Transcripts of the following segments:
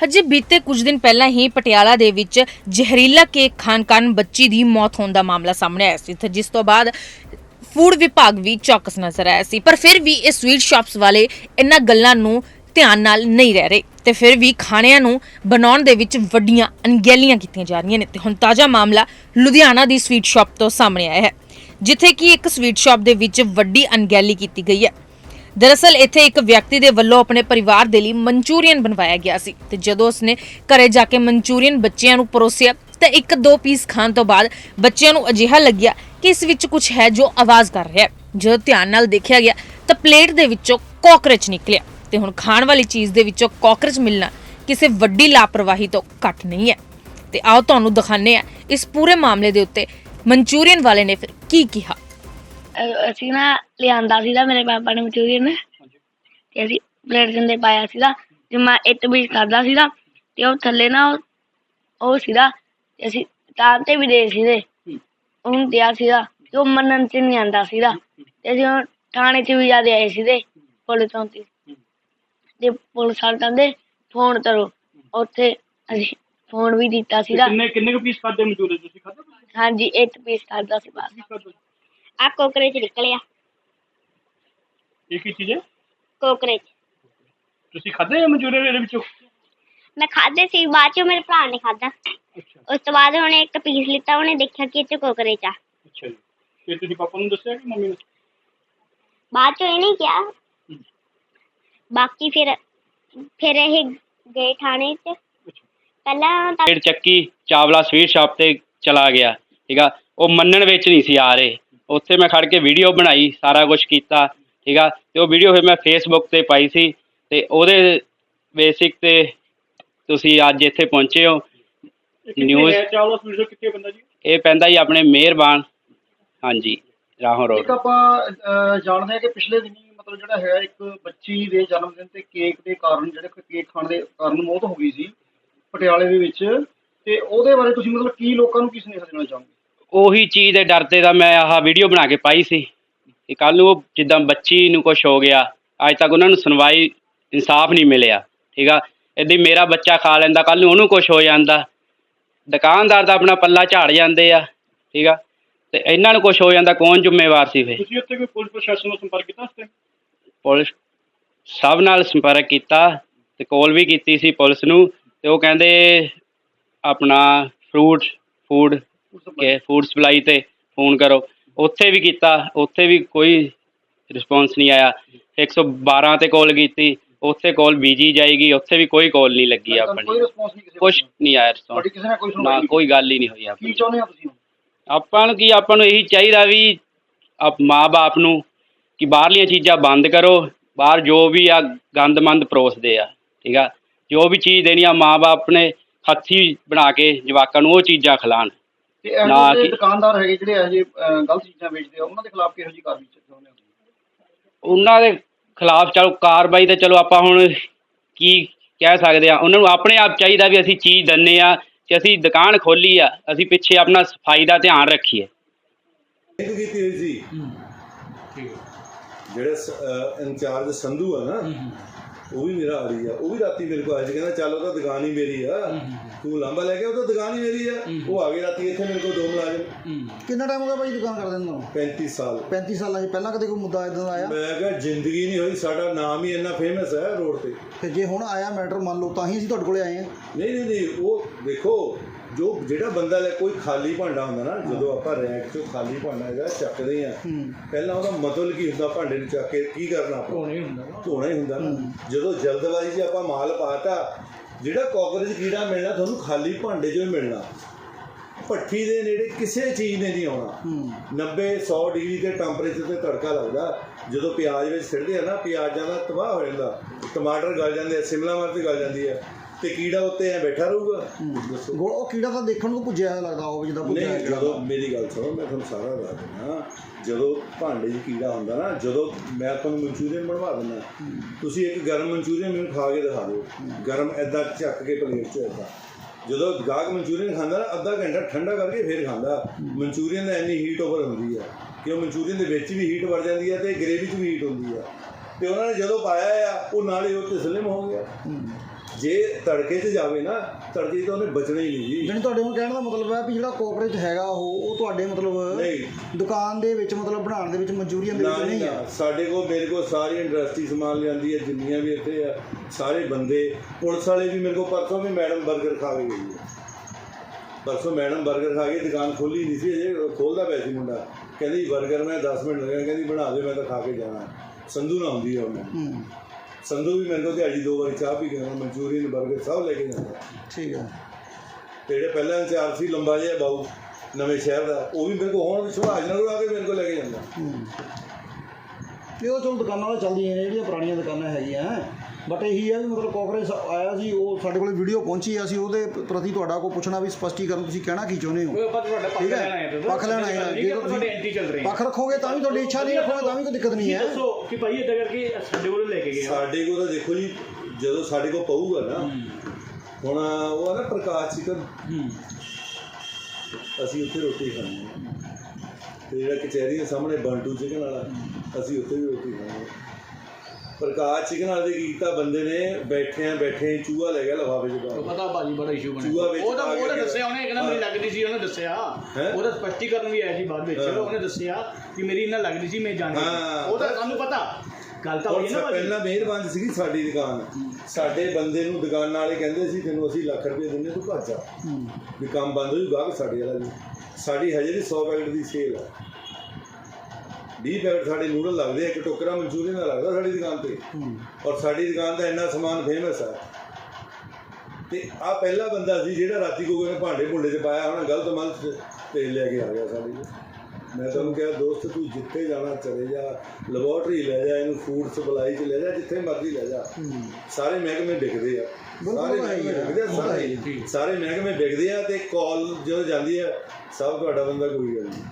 ਹਜੇ ਬੀਤੇ ਕੁਝ ਦਿਨ ਪਹਿਲਾਂ ਹੀ ਪਟਿਆਲਾ ਦੇ ਵਿੱਚ ਜ਼ਹਿਰੀਲਾ ਕੇਕ ਖਾਣ ਕਾਰਨ ਬੱਚੀ ਦੀ ਮੌਤ ਹੋਣ ਦਾ ਮਾਮਲਾ ਸਾਹਮਣੇ ਆਇਆ ਸੀ ਜਿਸ ਤੋਂ ਬਾਅਦ ਫੂਡ ਵਿਭਾਗ ਵੀ ਚੌਕਸ ਨਜ਼ਰ ਆਇਆ ਸੀ। ਪਰ ਫਿਰ ਵੀ ਇਹ ਸਵੀਟ ਸ਼ਾਪਸ ਵਾਲੇ ਇਹਨਾਂ ਗੱਲਾਂ ਨੂੰ ਧਿਆਨ ਨਾਲ ਨਹੀਂ ਰਹਿ ਰਹੇ, ਤੇ ਫਿਰ ਵੀ ਖਾਣਿਆਂ ਨੂੰ ਬਣਾਉਣ ਦੇ ਵਿੱਚ ਵੱਡੀਆਂ ਅਣਗਹਿਲੀਆਂ ਕੀਤੀਆਂ ਜਾ ਰਹੀਆਂ ਨੇ, ਤੇ ਹੁਣ ਤਾਜ਼ਾ ਮਾਮਲਾ ਲੁਧਿਆਣਾ ਦੀ ਸਵੀਟ ਸ਼ਾਪ ਤੋਂ ਸਾਹਮਣੇ ਆਇਆ ਹੈ, ਜਿੱਥੇ ਕਿ ਇੱਕ ਸਵੀਟ ਸ਼ਾਪ ਦੇ ਵਿੱਚ ਵੱਡੀ ਅਣਗਹਿਲੀ ਕੀਤੀ ਗਈ ਹੈ। ਦਰਅਸਲ ਇੱਥੇ ਇੱਕ ਵਿਅਕਤੀ ਦੇ ਵੱਲੋਂ ਆਪਣੇ ਪਰਿਵਾਰ ਦੇ ਲਈ ਮਨਚੂਰੀਅਨ ਬਣਵਾਇਆ ਗਿਆ ਸੀ ਤੇ ਜਦੋਂ ਉਸਨੇ ਘਰੇ ਜਾ ਕੇ ਮਨਚੂਰੀਅਨ ਬੱਚਿਆਂ ਨੂੰ ਪਰੋਸਿਆ ਤਾਂ ਇੱਕ ਦੋ ਪੀਸ ਖਾਣ ਤੋਂ ਬਾਅਦ ਬੱਚਿਆਂ ਨੂੰ ਅਜਿਹਾ ਲੱਗਿਆ ਕਿ ਇਸ ਵਿੱਚ ਕੁਝ ਹੈ ਜੋ ਆਵਾਜ਼ ਕਰ ਰਿਹਾ ਹੈ। ਜਦੋਂ ਧਿਆਨ ਨਾਲ ਦੇਖਿਆ ਗਿਆ ਤਾਂ ਪਲੇਟ ਦੇ ਵਿੱਚੋਂ ਕਾਕਰੋਚ ਨਿਕਲਿਆ ਤੇ ਹੁਣ ਖਾਣ ਵਾਲੀ ਚੀਜ਼ ਦੇ ਵਿੱਚੋਂ ਕਾਕਰੋਚ ਮਿਲਣਾ ਕਿਸੇ ਵੱਡੀ ਲਾਪਰਵਾਹੀ ਤੋਂ ਘੱਟ ਨਹੀਂ ਹੈ। ਤੇ ਆਓ ਤੁਹਾਨੂੰ ਦਿਖਾਉਂਦੇ ਆ ਇਸ ਪੂਰੇ ਮਾਮਲੇ ਦੇ ਉੱਤੇ ਮਨਚੂਰੀਅਨ ਵਾਲੇ ਨੇ ਫਿਰ ਕੀ ਕਿਹਾ। ਅਸੀਂ ਨਾ ਲਿਆਂਦਾ ਸੀਗਾ ਮੇਰੇ ਪਾਪਾ ਨੇ ਮਨਚੂਰੀਅਨ ਤੇ ਅਸੀਂ ਪਲੇਟ ਦੇ ਅੰਦਰ ਪਾਇਆ ਸੀਗਾ ਤੇ ਮੈਂ ਇੱਕ ਵੀ ਖਾਦਾ ਸੀਗਾ ਤੇ ਉਹ ਥੱਲੇ ਨਾ ਉਹ- ਉਹ ਸੀਗਾ ਤੇ ਅਸੀਂ ਤਾਂ ਤੇ ਵੀ ਦੇ ਸੀਗੇ। ਉਹਨੂੰ ਦਿਆ ਸੀਗਾ ਤੇ ਉਹ ਮੰਨਣ ਚ ਨਹੀਂ ਆਂਦਾ ਸੀਗਾ। ਤੇ ਅਸੀਂ ਉਹ ਥਾਣੇ ਚ ਵੀ ਜਾਂਦੇ ਆਏ ਸੀਗੇ ਪੁਲਿਸ ਚੌਂਕੀ ਤੇ ਪੁਲਿਸ ਵਾਲੇ ਕਹਿੰਦੇ ਫੋਨ ਕਰੋ। ਉੱਥੇ ਅਸੀਂ ਫੋਨ ਵੀ ਦਿੱਤਾ ਸੀਗਾ। ਕਿੰਨੇ ਕਿੰਨੇ ਕੁ ਪੀਸ ਖਾਦੇ ਮਨਚੂਰੀਅਨ ਤੁਸੀਂ? ਖਾਦੇ ਹਾਂਜੀ ਇੱਕ ਪੀਸ ਖਾਦਾ ਸੀ ਬਸ। ਆ ਕੋਕਰੇ ਚ ਨਿਕਲਿਆ। ਇਹ ਕੀ ਚੀਜ਼ ਹੈ? ਕੋਕਰੇ ਚ ਤੁਸੀਂ ਖਾਦੇ ਮਨਚੂਰੀਅਨ ਇਹਦੇ ਵਿੱਚੋਂ? ਮੈਂ ਖਾਦੇ ਸੀ ਬਾਅਦ ਚ ਮੇਰੇ ਭਰਾ ਨੇ ਖਾਦਾ ਅੱਛਾ। ਉਸ ਤੋਂ ਬਾਅਦ ਉਹਨੇ ਇੱਕ ਪੀਸ ਲਿੱਤਾ ਉਹਨੇ ਦੇਖਿਆ ਕਿ ਇਹ ਚ ਕੋਕਰੇ ਚ ਆ। ਅੱਛਾ ਜੀ। ਫਿਰ ਤੁਸੀਂ ਪਾਪਾ ਨੂੰ ਦੱਸਿਆ ਕਿ ਮੰਮੀ ਨੂੰ? ਬਾਅਦ ਚ ਇਹਨੇ ਕਿਹਾ। ਬਾਕੀ ਫਿਰ ਫਿਰ ਇਹ ਗਏ ਥਾਣੇ ਚ। ਪਹਿਲਾਂ ਤਾਂ ਡੇਢ ਚੱਕੀ ਚਾਵਲਾ ਸਵੀਟ ਸ਼ਾਪ ਤੇ ਚਲਾ ਗਿਆ। ਠੀਕ ਆ? ਉਹ ਮੰਨਣ ਵਿੱਚ ਨਹੀਂ ਸੀ ਆ ਰਹੇ। ਉੱਥੇ ਮੈਂ ਖੜ ਕੇ ਵੀਡੀਓ ਬਣਾਈ ਸਾਰਾ ਕੁਝ ਕੀਤਾ ਠੀਕ ਆ? ਤੇ ਉਹ ਵੀਡੀਓ ਫਿਰ ਮੈਂ ਫੇਸਬੁੱਕ ਤੇ ਪਾਈ ਸੀ ਤੇ ਉਹਦੇ ਬੇਸਿਕ ਤੇ ਤੁਸੀਂ ਅੱਜ ਇੱਥੇ ਪਹੁੰਚੇ ਹੋ। ਇਹ ਕਿੱਥੇ News- ਹੈ? ਚਾਵਲਾ ਸਵੀਟ ਕਿੱਥੇ ਬੰਦਾ ਜੀ? ਇਹ ਪੈਂਦਾ ਹੀ ਆਪਣੇ ਮਿਹਰਬਾਨ। ਹਾਂਜੀ ਰਾਹੋਂ ਰੋਡ। ਇੱਕ ਆਪਾਂ ਜਾਣਦੇ ਹਾਂ ਕਿ ਪਿਛਲੇ ਦਿਨੀ ਮਤਲਬ ਜਿਹੜਾ ਹੈ ਇੱਕ ਬੱਚੀ ਦੇ ਜਨਮ ਦਿਨ ਤੇ ਕੇਕ ਦੇ ਕਾਰਨ ਜਿਹੜੇ ਕੇਕ ਖਾਣ ਦੇ ਕਾਰਨ ਮੌਤ ਹੋ ਗਈ ਸੀ ਪਟਿਆਲੇ ਦੇ ਵਿੱਚ। ਤੇ ਉਹਦੇ ਬਾਰੇ ਤੁਸੀਂ ਮਤਲਬ ਕੀ ਲੋਕਾਂ ਨੂੰ ਕੀ ਸੁਨੇਹਾ ਦੇਣਾ ਚਾਹੋਗੇ? ਉਹੀ ਚੀਜ਼ ਦੇ ਡਰ ਤੇ ਦਾ ਮੈਂ ਆਹ ਵੀਡੀਓ ਬਣਾ ਕੇ ਪਾਈ ਸੀ ਕਿ ਕੱਲ ਨੂੰ ਉਹ ਜਿੱਦਾਂ ਬੱਚੀ ਨੂੰ ਕੁਝ ਹੋ ਗਿਆ ਅੱਜ ਤੱਕ ਉਹਨਾਂ ਨੂੰ ਸੁਣਵਾਈ ਇਨਸਾਫ ਨਹੀਂ ਮਿਲਿਆ ਠੀਕ ਆ? ਇੱਦਾਂ ਮੇਰਾ ਬੱਚਾ ਖਾ ਲੈਂਦਾ ਕੱਲ ਨੂੰ ਉਹਨੂੰ ਕੁਝ ਹੋ ਜਾਂਦਾ। ਦੁਕਾਨਦਾਰ ਦਾ ਆਪਣਾ ਪੱਲਾ ਝਾੜ ਜਾਂਦੇ ਆ ਠੀਕ ਆ? ਤੇ ਇਹਨਾਂ ਨੂੰ ਕੁਝ ਹੋ ਜਾਂਦਾ ਕੌਣ ਜ਼ਿੰਮੇਵਾਰ ਸੀ ਫੇ ਤੁਸੀਂ ਉੱਥੇ ਕੋਈ ਪੁਲਿਸ ਪ੍ਰਸ਼ਾਸਨ ਨਾਲ ਸੰਪਰਕ ਕੀਤਾ ਉਸ ਤੇ? ਪੁਲਿਸ ਸਭ ਨਾਲ ਸੰਪਰਕ ਕੀਤਾ ਤੇ ਕਾਲ ਵੀ ਕੀਤੀ ਸੀ ਪੁਲਿਸ ਨੂੰ ਤੇ ਉਹ ਕਹਿੰਦੇ ਆਪਣਾ ਫਰੂਟ ਫੂਡ ਕਿ ਫੂਡ ਸਪਲਾਈ ਤੇ ਫੋਨ ਕਰੋ। ਉੱਥੇ ਵੀ ਕੀਤਾ ਉੱਥੇ ਵੀ ਕੋਈ ਰਿਸਪੌਂਸ ਨਹੀਂ ਆਇਆ। 112 ਤੇ ਕਾਲ ਕੀਤੀ ਉੱਥੇ ਕਾਲ ਬੀਜੀ ਜਾਏਗੀ ਉੱਥੇ ਵੀ ਕੋਈ ਕਾਲ ਨਹੀਂ ਲੱਗੀ ਆਪਣੀ। ਰਿਸਪੌਂਸ ਨਹੀਂ ਆਇਆ response। ਕਿਸੇ ਨਾਲ ਕੋਈ ਨਾ ਕੋਈ ਗੱਲ ਹੀ ਨਹੀਂ ਹੋਈ ਕੀ ਆਪਣੀ ਚਾਹੁੰਦੇ ਹੋ ਤੁਸੀਂ ਆਪਾਂ ਨੂੰ ਕੀ ਆਪਾਂ ਨੂੰ ਇਹੀ ਚਾਹੀਦਾ ਵੀ ਆਪ ਮਾਂ-ਬਾਪ ਨੂੰ ਕਿ ਬਾਹਰਲੀਆਂ ਚੀਜ਼ਾਂ ਬੰਦ ਕਰੋ। ਬਾਹਰ ਜੋ ਵੀ ਆ ਗੰਦਮੰਦ ਪਰੋਸਦੇ ਆ ਠੀਕ ਆ? ਜੋ ਵੀ ਚੀਜ਼ ਦੇਣੀ ਆ ਮਾਂ-ਬਾਪ ਨੇ ਹੱਥੀ ਬਣਾ ਕੇ ਜਵਾਕਾਂ ਨੂੰ ਉਹ ਚੀਜ਼ਾਂ ਖਿਲਾਣ। ਤੇ ਇਹ ਨਾ ਜਿਹੜੇ ਕਿ- ਦੁਕਾਨਦਾਰ ਹੈਗੇ ਜਿਹੜੇ ਇਹੋ ਜਿਹੇ ਅਹ, ਗਲਤ ਚੀਜ਼ਾਂ ਵੇਚਦੇ ਆ ਉਹਨਾਂ ਦੇ ਖਿਲਾਫ ਕਿਹੋ ਜਿਹੀ ਕਾਰਵਾਈ ਚਾਹੁੰਦੇ ਹੋ? ਉਹਨਾਂ ਦੇ ਖਿਲਾਫ ਚਲੋ ਕਾਰਵਾਈ ਤਾਂ ਚਲੋ ਆਪਾਂ ਹੁਣ ਕੀ ਕਹਿ ਸਕਦੇ ਆ ਉਹਨਾਂ ਨੂੰ ਆਪਣੇ ਆਪ ਚਾਹੀਦਾ ਵੀ ਅਸੀਂ ਚੀਜ਼ ਦੰਨੇ ਆ ਕਿ ਅਸੀਂ ਦੁਕਾਨ ਖੋਲੀ ਆ ਅਸੀਂ ਪਿੱਛੇ ਆਪਣਾ ਸਫ਼ਾਈ ਦਾ ਧਿਆਨ ਰੱਖੀਏ। ਇੱਕ ਕੀਤੀ ਹੋਈ ਸੀ ਜਿਹੜਾ ਸ- ਅਹ ਇੰਚਾਰਜ ਸੰਧੂ ਆ ਨਾ ਉਹ ਵੀ ਮੇਰਾ ਆੜੀ ਆ ਉਹ ਵੀ ਰਾਤੀ ਮੇਰੇ ਕੋਲ ਆਇਆ ਸੀ ਕਹਿੰਦਾ ਚੱਲ ਉਹ ਤਾਂ ਦੁਕਾਨ ਹੀ ਮੇਰੀ ਆ। ਤੂੰ ਲਾਂਬਾ ਲੈ ਕੇ ਉਹ ਤਾਂ ਦੁਕਾਨ ਹੀ ਮੇਰੀ ਆ। ਉਹ ਆ ਗਏ ਰਾਤੀ ਇੱਥੇ ਮੇਰੇ ਕੋਲ ਦੋ ਮੁਲਾਜ਼ਮ। ਕਿੰਨਾ ਟਾਈਮ ਹੋ ਗਿਆ ਭਾਈ ਦੁਕਾਨ ਕਰਦੇ ਨੂੰ 35 ਸਾਲ। 35 ਸਾਲਾਂ 'ਚ ਪਹਿਲਾਂ ਕਦੇ ਕੋਈ ਮੁੱਦਾ ਇਦਾਂ ਦਾ ਆਇਆ? ਮੈਂ ਕਿਹਾ ਜ਼ਿੰਦਗੀ ਨਹੀਂ ਹੋਈ ਸਾਡਾ ਨਾਮ ਹੀ ਇੰਨਾ ਫੇਮਸ ਹੈ ਰੋਡ ਤੇ। ਤੇ ਜੇ ਹੁਣ ਆਇਆ ਮੈਟਰ ਮੰਨ ਲਓ ਤਾਂ ਹੀ ਅਸੀਂ ਤੁਹਾਡੇ ਕੋਲੇ ਆਏ ਹਾਂ। ਨਹੀਂ ਨਹੀਂ ਨਹੀਂ ਉਹ ਦੇਖੋ ਜੋ ਜਿਹੜਾ ਬੰਦਾ ਲੈ ਕੋਈ ਖਾਲੀ ਭਾਂਡਾ ਹੁੰਦਾ ਨਾ ਜਦੋਂ ਆਪਾਂ ਰੈਕ ਚੋਂ ਖਾਲੀ ਭਾਂਡਾ ਹੈਗਾ ਚੱਕਦੇ ਆ ਪਹਿਲਾਂ ਉਹਦਾ ਮਤਲਬ ਕੀ ਹੁੰਦਾ ਭਾਂਡੇ ਨੂੰ ਚੱਕ ਕੇ ਕੀ ਕਰਨਾ ਆਪਾਂ? ਧੋਣਾ ਹੀ ਹੁੰਦਾ ਧੋਣਾ ਹੀ ਹੁੰਦਾ ਜਦੋਂ ਜਲਦਬਾਜ਼ੀ 'ਚ ਆਪਾਂ ਮਾਲ ਪਾਤਾ ਜਿਹੜਾ ਕਾਕਰੋਚ ਕੀੜਾ ਮਿਲਣਾ ਤੁਹਾਨੂੰ ਖਾਲੀ ਭਾਂਡੇ 'ਚੋਂ ਹੀ ਮਿਲਣਾ। ਭੱਠੀ ਦੇ ਨੇੜੇ ਕਿਸੇ ਚੀਜ਼ ਨੇ ਨਹੀਂ ਆਉਣਾ। 90 100 ਡਿਗਰੀ ਦੇ ਟੈਂਪਰੇਚਰ ਤੇ ਤੜਕਾ ਲੱਗਦਾ। ਜਦੋਂ ਪਿਆਜ਼ ਵਿੱਚ ਸਿੱਟਦੇ ਆ ਨਾ ਪਿਆਜ਼ਾਂ ਦਾ ਤਬਾਹ ਹੋ ਜਾਂਦਾ। ਟਮਾਟਰ ਗਲ ਜਾਂਦੇ ਆ ਸ਼ਿਮਲਾ ਮਿਰਚ ਗਲ ਜਾਂਦੀ ਆ। ਤੇ ਕੀੜਾ ਉੱਤੇ ਐ ਬੈਠਾ ਰਹੂਗਾ। ਦੱਸੋ। ਗੋਲ ਉਹ ਕੀੜਾ ਤਾਂ ਦੇਖਣ ਨੂੰ ਜਿਹਾ ਲੱਗਦਾ ਉਹ ਜਿੱਦਾਂ ਭੁੱਜਿਆ ਨਹੀਂ ਜਦੋਂ ਮੇਰੀ ਗੱਲ ਸੁਣੋ ਮੈਂ ਤੁਹਾਨੂੰ ਸਾਰਾ ਦੱਸ ਦਿੰਦਾ। ਜਦੋਂ ਭਾਂਡੇ 'ਚ ਕੀੜਾ ਹੁੰਦਾ ਨਾ ਜਦੋਂ ਮੈਂ ਤੁਹਾਨੂੰ ਮਨਚੂਰੀਅਨ ਬਣਵਾ ਦਿੰਦਾ। ਤੁਸੀਂ ਇੱਕ ਗਰਮ ਮਨਚੂਰੀਅਨ ਮੈਨੂੰ ਖਾ ਕੇ ਦਿਖਾ ਦਿਓ। ਗਰਮ ਐਦਾਂ ਚੱਕ ਕੇ ਪਲੇਟ 'ਚ ਐਦਾਂ ਜਦੋਂ ਗਾਹਕ ਮਨਚੂਰੀਅਨ ਖਾਂਦਾ ਨਾ ਅੱਧਾ ਘੰਟਾ ਠੰਡਾ ਕਰਕੇ ਫਿਰ ਖਾਂਦਾ। ਮਨਚੂਰੀਅਨ ਦਾ ਇੰਨੀ ਹੀਟ ਓਵਰ ਹੁੰਦੀ ਆ ਕਿ ਉਹ ਮਨਚੂਰੀਅਨ ਦੇ ਵਿੱਚ ਵੀ ਹੀਟ ਵੜ ਜਾਂਦੀ ਆ ਤੇ ਗ੍ਰੇਵੀ 'ਚ ਵੀ ਹੀਟ ਹੁੰਦੀ ਆ। ਤੇ ਉਹਨਾਂ ਨੇ ਜਦੋਂ ਪਾਇਆ ਆ ਉਹ ਨਾਲ ਹੀ ਉਹ ਤਸਲਿਮ ਹੋ ਗਿਆ। ਜੇ ਤੜਕੇ 'ਚ ਜਾਵੇ ਨਾ ਤੜਕੇ 'ਚ ਉਹਨੇ ਬਚਣਾ ਹੀ ਨਹੀਂ। ਜੀ ਜਾਣੀ ਤੁਹਾਡੇ ਨੂੰ ਕਹਿਣ ਦਾ ਮਤਲਬ ਹੈ ਵੀ ਜਿਹੜਾ ਕੋਆਪਰੇਟ ਹੈਗਾ ਉਹ ਉਹ ਤੁਹਾਡੇ ਮਤਲਬ ਦੁਕਾਨ ਦੇ ਵਿੱਚ ਮਤਲਬ ਬਣਾਉਣ ਦੇ ਵਿੱਚ ਮਨਜ਼ੂਰੀਆਂ ਦੇ ਵਿੱਚ ਨਹੀਂ ਸਾਡੇ ਕੋਲ ਮੇਰੇ ਸਾਰੀ ਇੰਡਸਟਰੀ ਸਮਾਨ ਲਿਆਂਦੀ ਹੈ ਜਿੰਨੀਆਂ ਵੀ ਇੱਥੇ ਆ ਸਾਰੇ ਬੰਦੇ। ਪੁਲਿਸ ਵਾਲੇ ਵੀ ਮੇਰੇ ਕੋਲ ਪਰਸੋਂ ਵੀ ਮੈਡਮ 버ਗਰ ਖਾ ਕੇ ਗਈ ਹੈ। ਪਰਸੋਂ ਮੈਡਮ 버ਗਰ ਖਾ ਕੇ ਦੁਕਾਨ ਖੋਲੀ ਨਹੀਂ ਸੀ ਅਜੇ ਖੋਲਦਾ ਪਿਆ ਸੀ ਮੁੰਡਾ। ਕਹਿੰਦੀ 버ਗਰ ਮੈਂ 10 ਮਿੰਟ ਲੱਗਿਆ ਕਹਿੰਦੀ ਬਣਾ ਦੇ ਮੈਂ ਤਾਂ ਖਾ ਕੇ ਜਾਣਾ ਸੰਧੂ ਨਾ ਹੁੰਦੀ ਆ ਉਹਨੇ ਸੰਧੂ ਵੀ ਕੋਲ ਦਿਹਾੜੀ ਦੋ ਵਾਰੀ ਚਾਹ ਪੀ ਕੇ ਆਉਂਦਾ ਮਨਚੂਰੀਅਨ 버ਗਰ ਸਭ ਲੈ ਕੇ ਜਾਂਦਾ ਠੀਕ ਹੈ ਤੇ ਜਿਹੜੇ ਪਹਿਲਾਂ ਇੰਚਾਰਜ ਸੀ ਲੰਬਾ ਜਿਹਾ ਬਾਊ ਨਵੇਂ ਸ਼ਹਿਰ ਦਾ ਉਹ ਵੀ ਮੇਰੇ ਕੋਲ ਹੁਣ ਵਿਸ਼ਵਾਸ ਨਾਲ ਆ ਕੇ ਮੇਰੇ ਕੋਲ ਲੈ ਕੇ ਜਾਂਦਾ। ਤਾਂ ਚਲੋ ਦੁਕਾਨਾਂ ਵਾਲਾ ਚੱਲਦੀਆਂ ਨੇ ਜਿਹੜੀਆਂ ਪੁਰਾਣੀਆਂ ਦੁਕਾਨਾਂ ਹੈਗੀਆਂ। ਬਟ ਇਹੀ ਹੈ ਵੀ ਮਤਲਬ ਕੋਕਰੇਜ ਆਇਆ ਸੀ ਉਹ ਸਾਡੇ ਕੋਲ ਵੀਡੀਓ ਪਹੁੰਚੀ ਆ, ਅਸੀਂ ਉਹਦੇ ਪ੍ਰਤੀ ਤੁਹਾਡਾ ਕੋ ਪੁੱਛਣਾ ਵੀ ਸਪਸ਼ਟੀਕਰਨ ਤੁਸੀਂ ਕਹਿਣਾ ਕੀ ਚਾਹੁੰਦੇ ਹੋ? ਠੀਕ ਲੈਣ ਆਏ ਹੈ ਹਾਂ ਪੱਖ ਲੈਣ ਆਏ ਆ। ਜੇ ਤੁਹਾਡੇ ਐਂਟੀ ਚੱਲ ਰਹੇ ਪੱਖ ਰੱਖੋਗੇ ਤਾਂ ਵੀ ਤੁਹਾਡੀ ਇੱਛਾ ਨਹੀਂ ਰੱਖੋਗੇ ਤਾਂ ਵੀ ਕੋਈ ਦਿੱਕਤ ਨਹੀਂ ਹੈ। ਦੱਸੋ ਕਿ ਭਾਈ ਇਦਾਂ ਕਰਕੇ ਸਾਡੇ ਕੋਲ ਲੈ ਕੇ ਗਏ। ਸਾਡੇ ਕੋਲ ਤਾਂ ਦੇਖੋ ਜੀ ਜਦੋਂ ਸਾਡੇ ਕੋਲ ਪਊਗਾ ਨਾ ਹੁਣ ਉਹ ਆ ਨਾ ਪ੍ਰਕਾਸ਼ ਚਿਕਨ ਅਸੀਂ ਉੱਥੇ ਰੋਟੀ ਖਾਣੀ ਹੈ। ਤੇ ਜਿਹੜਾ ਕਚਹਿਰੀ ਦੇ ਸਾਹਮਣੇ ਬੰਟੂ ਚਿਕਨ ਵਾਲਾ ਅਸੀਂ ਉੱਥੇ ਵੀ ਰੋਟੀ ਖਾਣੀ ਹੈ। ਪ੍ਰਕਾਸ਼ ਚਿਕਨ ਵਾਲੇ ਦੇ ਕੀਤਾ ਬੰਦੇ ਨੇ ਬੈਠਿਆਂ ਬੈਠੇ ਚੂਹਾ ਲੈ ਗਿਆ ਲਫਾਫੇ ਚ ਪਾ ਉਹ ਕੇ। ਪਤਾ ਭਾਜੀ ਬੜਾ ਇਸ਼ੂ ਬਣਿਆ ਚੂਹਾ ਵਿੱਚ ਉਹ ਤਾਂ ਪਾ ਕੇ ਉਹਨੇ। ਦੱਸਿਆ ਉਹਨੇ ਕਹਿੰਦਾ ਮੇਰੀ ਹਾਂ। ਲੱਗਦੀ ਸੀ ਉਹਨੇ ਦੱਸਿਆ ਹੈਂ? ਉਹਦਾ ਸਪਸ਼ਟੀਕਰਨ ਵੀ ਆਇਆ ਸੀ ਬਾਅਦ ਵਿੱਚ ਹਾਂ। ਉਹਨੇ ਦੱਸਿਆ ਕਿ ਮੇਰੀ ਇਹਨਾਂ ਲੱਗਦੀ ਸੀ ਮੈਂ ਜਾਣਦਾ ਹਾਂ। ਉਹ ਤਾਂ ਸਾਨੂੰ ਪਤਾ ਗੱਲ ਤਾਂ ਹੋਈ ਨਾ ਭਾਜੀ ਪਹਿਲਾਂ ਮਿਹਰਬਾਨ ਸੀਗੀ ਸਾਡੀ ਦੁਕਾਨ ਸਾਡੇ ਬੰਦੇ ਨੂੰ ਦੁਕਾਨ ਵਾਲੇ ਕਹਿੰਦੇ ਸੀ ਤੈਨੂੰ ਅਸੀਂ ਲੱਖ ਰੁਪਏ ਦਿੰਦੇ ਤੂੰ ਭੱਜ ਜਾ ਵੀ ਕੰਮ ਬੰਦ ਹੋ ਜੂ ਗਾਹਕ ਸਾਡੇ ਵਾਲਾ ਵੀ ਸਾਡੀ ਹਜੇ ਵੀ 100 ਪੈਕਟ ਦੀ ਸੇਲ ਆ 20 ਪੈਕਟ ਸਾਡੇ ਨੂਡਲ ਲੱਗਦੇ ਆ ਇੱਕ ਟੋਕਰਾ ਮਨਚੂਰੀਅਨ ਦਾ ਲੱਗਦਾ ਸਾਡੀ ਦੁਕਾਨ ਤੇ। ਔਰ ਸਾਡੀ ਦੁਕਾਨ ਦਾ ਇੰਨਾ ਸਮਾਨ ਫੇਮਸ ਆ। ਤੇ ਆ ਪਹਿਲਾ ਬੰਦਾ ਸੀ ਜਿਹੜਾ ਰਾਤੀ ਕੋਈ ਨੇ ਭਾਂਡੇ ਭੁੰਡੇ 'ਚ ਪਾਇਆ ਹੋਣਾ ਗਲਤ ਮਲ ਤੇਲ ਲੈ ਕੇ ਆ ਗਿਆ ਸਾਡੇ। ਮੈਂ ਤੁਹਾਨੂੰ ਕਿਹਾ ਦੋਸਤ ਤੂੰ ਜਿੱਥੇ ਜਾਣਾ ਚਲੇ ਜਾ। ਲੈਬੋਰਟਰੀ ਲੈ ਜਾ ਇਹਨੂੰ ਫੂਡ ਸਪਲਾਈ 'ਚ ਲੈ ਜਾ ਜਿੱਥੇ ਮਰਜ਼ੀ ਲੈ ਜਾ। ਸਾਰੇ ਮਹਿਕਮੇ ਵਿਕਦੇ ਆ। ਸਾਰੇ ਮਹਿਕਮੇ ਵਿਕਦੇ ਆ ਤਾਂ ਸਾਰੇ ਸਾਰੇ ਮਹਿਕਮੇ ਵਿਕਦੇ ਆ ਤੇ ਕਾਲ ਜਦੋਂ ਜਾਂਦੀ ਆ ਸਭ ਤੁਹਾਡਾ ਬੰਦਾ ਕੋਈ ਗੱਲ ਨਹੀਂ।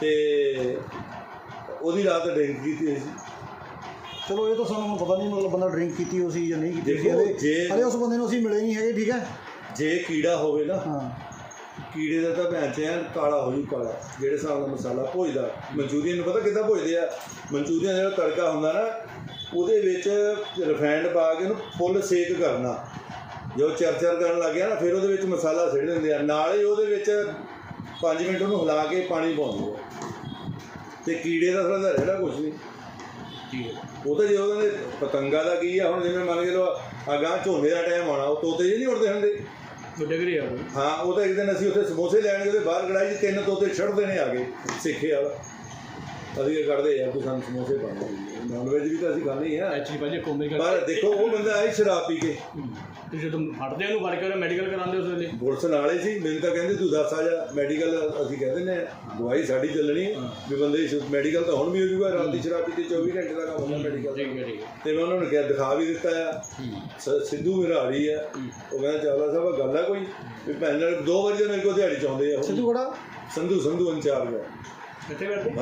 ਤੇ ਉਹਦੀ ਰਾਤ ਡਰਿੰਕ ਕੀਤੀ ਹੋਈ ਸੀ। ਚਲੋ ਇਹ ਤਾਂ ਸਾਨੂੰ ਹੁਣ ਪਤਾ ਨਹੀਂ ਮਤਲਬ ਬੰਦਾ ਡਰਿੰਕ ਕੀਤੀ ਹੋ ਸੀ ਜਾਂ ਨਹੀਂ ਕੀਤੀ ਸੀ। ਦੇਖੋ, ਜੇ- ਹਲੇ ਉਸ ਬੰਦੇ ਨੂੰ ਅਸੀਂ ਮਿਲੇ ਨਹੀਂ ਹੈਗੇ ਠੀਕ ਹੈ? ਜੇ ਕੀੜਾ ਹੋਵੇ ਨਾ ਹਾਂ। ਕੀੜੇ ਦਾ ਤਾਂ ਭੈਣ ਚੈਨ ਕਾਲਾ ਹੋ ਜੂ ਕਾਲਾ ਜਿਹੜੇ ਹਿਸਾਬ ਨਾਲ ਮਸਾਲਾ ਭੁਜਦਾ। ਮਨਚੂਰੀਅਨ ਨੂੰ ਪਤਾ ਕਿੱਦਾਂ ਭੁਜਦੇ ਆ? ਮਨਚੂਰੀਅਨ ਜਿਹੜਾ ਤੜਕਾ ਹੁੰਦਾ ਨਾ ਉਹਦੇ ਵਿੱਚ ਰਿਫਾਈਨਡ ਪਾ ਕੇ ਉਹਨੂੰ ਫੁੱਲ ਸੇਕ ਕਰਨਾ। ਜੋ ਚਰਚਰ ਕਰਨ ਲੱਗ ਗਿਆ ਨਾ ਫਿਰ ਉਹਦੇ ਵਿੱਚ ਮਸਾਲਾ ਸਿੱਟ ਦਿੰਦੇ ਆ। ਨਾਲ ਹੀ ਉਹਦੇ ਵਿੱਚ 5 ਮਿੰਟ ਉਹਨੂੰ ਹਿਲਾ ਕੇ ਪਾਣੀ ਪਾਉਂਦੇ ਆ ਤੇ ਕੀੜੇ ਦਾ ਥੋੜਾ ਜਿਹੜਾ ਕੁਝ ਨਹੀਂ। ਉਹ ਤਾਂ ਜੇ ਉਹਨਾਂ ਦੇ ਪਤੰਗਾ ਦਾ ਕੀ ਆ ਹੁਣ ਜਿਵੇਂ ਮੰਨ ਕੇ ਲੋ ਅਗਾਂ ਝੋਨੇ ਦਾ ਟਾਈਮ ਆਉਣਾ ਉਹ ਤੋਤੇ ਜਿਹੇ ਨਹੀਂ ਉੜਦੇ ਹੁੰਦੇ। ਉਹ ਡਿਗ ਰਿਹਾ ਉਹ ਹਾਂ ਉਹ ਤਾਂ ਇੱਕ ਦਿਨ ਅਸੀਂ ਉੱਥੇ ਸਮੋਸੇ ਲੈਣ ਗਏ ਤੇ ਬਾਹਰ ਕੜਾਈ 'ਚ ਤਿੰਨ ਤੋਤੇ ਛੱਡਦੇ ਨੇ ਆ ਕੇ ਸਿੱਖੇ ਵਾਲਾ। ਅਸੀਂ ਇਹ ਕਰਦੇ ਆ ਕਿ ਸਾਨੂੰ ਸਮੋਸੇ ਪਾਉਂਦੇ ਨਾਨ ਵੈਜ ਵੀ ਤਾਂ ਅਸੀਂ ਹੀ ਆ। ਐਕਚੁਅਲੀ ਭਾਜੀ ਕੋਮੇ ਕਰ ਪਰ ਦੇਖੋ ਉਹ ਬੰਦਾ ਆਈ ਸ਼ਰਾਬ ਪੀ ਕੇ। ਤੇ ਜਦੋਂ ਫੜਦੇ ਉਹਨੂੰ ਫੜ ਕੇ ਮੈਡੀਕਲ ਕਰਾਉਂਦੇ ਉਸ ਵੇਲੇ। ਪੁਲਿਸ ਨਾਲੇ ਸੀ। ਮੈਨੂੰ ਤਾਂ ਕਹਿੰਦੇ ਤੂੰ ਦੱਸ ਆ ਜਾ ਮੈਡੀਕਲ ਅਸੀਂ ਕਹਿ ਦਿੰਦੇ ਆ ਦਵਾਈ ਸਾਡੀ ਚੱਲਣੀ ਹੈ। ਵੀ ਬੰਦੇ ਮੈਡੀਕਲ ਤਾਂ ਹੁਣ ਵੀ ਹੋ ਜੂਗਾ ਰਾਤ ਦੀ ਸ਼ਰਾਬ ਪੀਤੀ 24 ਘੰਟੇ ਦਾ ਕੰਮ ਹੁੰਦਾ ਮੈਡੀਕਲ ਠੀਕ ਹੈ ਠੀਕ ਹੈ। ਤੇ ਮੈਂ ਉਹਨਾਂ ਨੂੰ ਕਿਹਾ ਦਿਖਾ ਵੀ ਦਿੱਤਾ ਆ। ਸਿੱਧੂ ਮੇਰਾ ਹਾਰੀ ਆ। ਉਹ ਕਹਿੰਦਾ ਚਾਵਲਾ ਸਾਹਿਬ ਗੱਲ ਆ ਕੋਈ। ਵੀ ਭੈਣ ਨਾਲ ਦੋ ਵਾਰੀ ਮੇਰੇ ਕੋਲ ਦਿਹਾੜੀ ਚਾਹੁੰਦੇ ਆ। ਉਹ। ਸਿੱਧੂ ਕਿਹੜਾ ਸੰਧੂ ਸੰਧੂ ਕਿੱਥੇ ਬੈਠੇ?